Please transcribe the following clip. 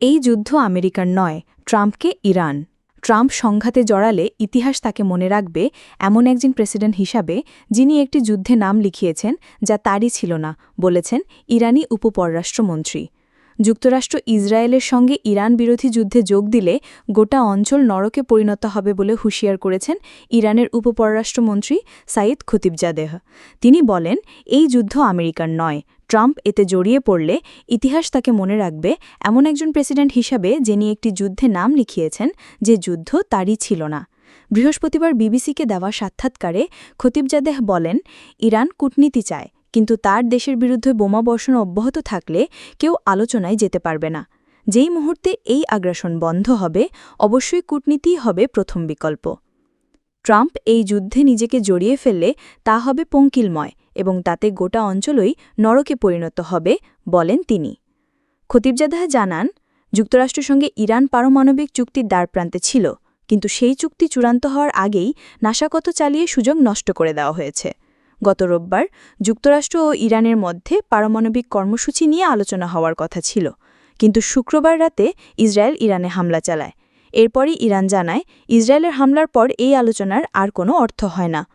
এই যুদ্ধ আমেরিকার নয়, ট্রাম্পকে ইরান। ট্রাম্প সংঘাতে জড়ালে ইতিহাস তাকে মনে রাখবে এমন একজন প্রেসিডেন্ট হিসাবে যিনি একটি যুদ্ধে নাম লিখিয়েছেন যা তারই ছিল না, বলেছেন ইরানি উপপররাষ্ট্রমন্ত্রী যুক্তরাষ্ট্র ইসরায়েলের সঙ্গে ইরান বিরোধী যুদ্ধে যোগ দিলে গোটা অঞ্চল নরকে পরিণত হবে বলে হুঁশিয়ার করেছেন ইরানের উপপররাষ্ট্রমন্ত্রী সাইদ খতিবজাদেহ তিনি বলেন, এই যুদ্ধ আমেরিকার নয়। ট্রাম্প এতে জড়িয়ে পড়লে ইতিহাস তাকে মনে রাখবে এমন একজন প্রেসিডেন্ট হিসাবে যিনি একটি যুদ্ধে নাম লিখিয়েছেন যে যুদ্ধ তারই ছিল না। বৃহস্পতিবার বিবিসিকে দেওয়া সাক্ষাৎকারে খতিবজাদেহ বলেন, ইরান কূটনীতি চায়। কিন্তু তার দেশের বিরুদ্ধে বোমা বর্ষণ অব্যাহত থাকলে কেউ আলোচনায় যেতে পারবে না। যেই মুহূর্তে এই আগ্রাসন বন্ধ হবে, অবশ্যই কূটনীতিই হবে প্রথম বিকল্প। ট্রাম্প এই যুদ্ধে নিজেকে জড়িয়ে ফেললে তা হবে পঙ্কিলময় এবং তাতে গোটা অঞ্চলই নরকে পরিণত হবে বলেন তিনি। খতিবজাদাহ জানান, যুক্তরাষ্ট্রের সঙ্গে ইরান পারমাণবিক চুক্তির দ্বারপ্রান্তে ছিল, কিন্তু সেই চুক্তি চূড়ান্ত হওয়ার আগেই নাশাকত চালিয়ে সুযোগ নষ্ট করে দেওয়া হয়েছে। গত রোববার যুক্তরাষ্ট্র ও ইরানের মধ্যে পারমাণবিক কর্মসূচি নিয়ে আলোচনা হওয়ার কথা ছিল। কিন্তু শুক্রবার রাতে ইসরায়েল ইরানে হামলা চালায়। এরপরই ইরান জানায়, ইসরায়েলের হামলার পর এই আলোচনার আর কোনো অর্থ হয় না।